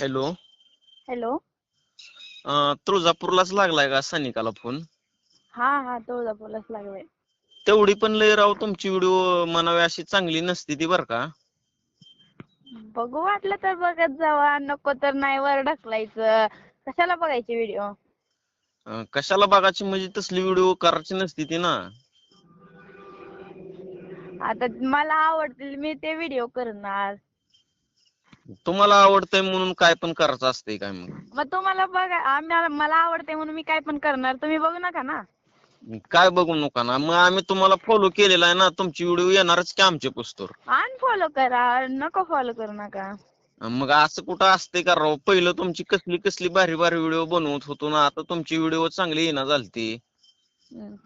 Hello. Hello. अं, तुळजापूरलाच लागलाय का सनिकाला phone? हा हा तुळजापूरलाच लागलाय. तेवढी पण लय राव तुमची व्हिडिओ म्हणावी अशी चांगली नसती ती बर का? बघू वाटलं तर बघत जावा नको तर नाही वर ढकलायचं. कशाला बघायचे व्हिडिओ? अं, कशाला बघायची? म्हणजे तसली व्हिडिओ करायची नसती ती ना. आता मला आवडतील मी ते व्हिडिओ करणार. तुम्हाला आवडतंय म्हणून काय पण करायचं असतंय काय मग? मग तुम्हाला बघा आम्हाला मला आवडते म्हणून मी काय पण करणार. तुम्ही बघू नका ना. काय बघू नका ना? मग आम्ही तुम्हाला फॉलो केलेला आहे ना तुमची व्हिडिओ येणारच की आमच्या पोस्टवर अनफॉलो करा नको फॉलो करू नका. मग असं कुठं असतंय का राव? पहिलं तुमची कसली कसली भारी भारी व्हिडिओ बनवत होतो ना आता तुमची व्हिडिओ चांगली येणार झालती. हम्म.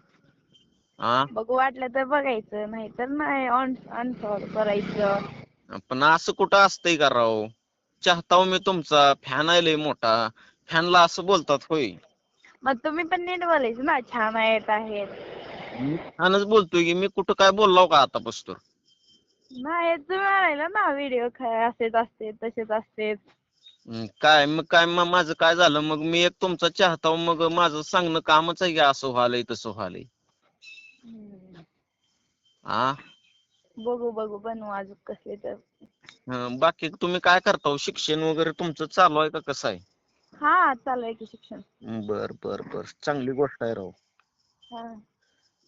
हा बघू वाटलं तर बघायचं नाहीतर नाही अनफॉलो करायचं. पण असं कुठं असतंय का राव? चाहता मी तुमचा. फॅन आहे लय मोठा. फॅनला असं बोलतात होय. मग तुम्ही पण नीट बोलायचं ना. छान आहेत आहेत. मी छानच बोलतोय की मी कुठं काय बोललो का आता पोस्टर नाही तुम्ही म्हणायला ना व्हिडिओ असेच असते तसेच असते. काय मग काय मग माझं काय झालं? मग मी एक तुमचा चाहता हूं, मग माझं सांगणं कामच आहे की असं व्हायलंय तसं व्हायलंय आ? बघू बघू बनवू अजून कसले तर. हं, बाकी तुम्ही काय करता हो? शिक्षण वगैरे तुमचं चालू आहे का? कसं आहे? हा चालू आहे की शिक्षण. बर बर बर. चांगली गोष्ट आहे राव. हा.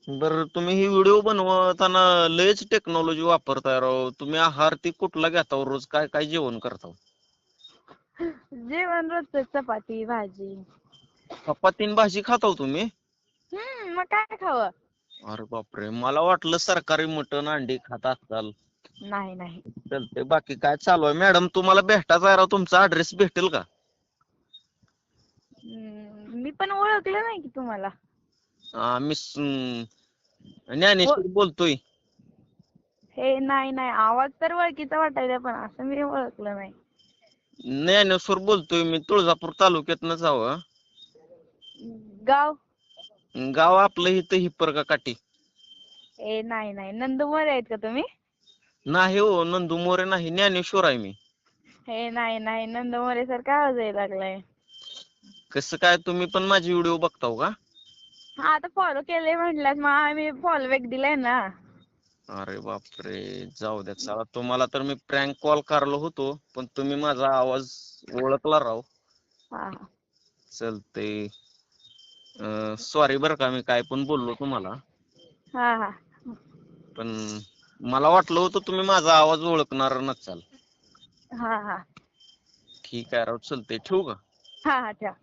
बर तुम्ही ही व्हिडिओ बनवताना लयच टेक्नॉलॉजी वापरताय राव. तुम्ही आहार ती कुठला घेता हो? रोज काय काय जेवण करता हो? जेवण रोजचं चपाती भाजी. चपाती आणि भाजी खाता हो तुम्ही? हम्म मग काय खावं? अरे बापरे. मला वाटलं सरकारी मटण अंडी खात असाल नाही नाही. चालतंय. बाकी काय चालू आहे? मॅडम तुम्हाला भेटायचं आहे राव. तुमचा ऍड्रेस भेटेल का? हम्म, मी पण ओळखलं नाही की तुम्हाला. अं, मी स- ज्ञानेश्वर बोलतोय. हे नाही नाही. आवाज तर ओळखीचा वाटायला पण असं मी ओळखलं नाही. ज्ञानेश्वर बोलतोय मी. तुळजापूर तालुक्यातनंच हवं गाव? गाव आपलं इथं हिप्परगा काठी. ए नाही नाही. नंदुमोर आहेत का तुम्ही? नाही हो नंदू मोरे नाही. ज्ञानेश्वर आहे मी. हे नाही नाही. नंदमोरे सारखा आवाज यायला लागलाय. कसं काय? तुम्ही पण माझी व्हिडिओ बघताव का? हा आता फॉलो केलंय म्हटल्यास मग आम्ही फॉलो बॅक दिलाय ना. अरे बापरे. जाऊ द्या. चला तुम्हाला तर मी प्रँक कॉल करलो होतो पण तुम्ही माझा आवाज ओळखला राव. हा. चलतंय सॉरी बरं का मी काय पण बोललो तुम्हाला. हा हा. पण मला वाटलं होतं तुम्ही माझा आवाज ओळखणार नसाल. हा हा. ठीक आहे राव चलतंय. ठेवू का? हा हा ठेवा.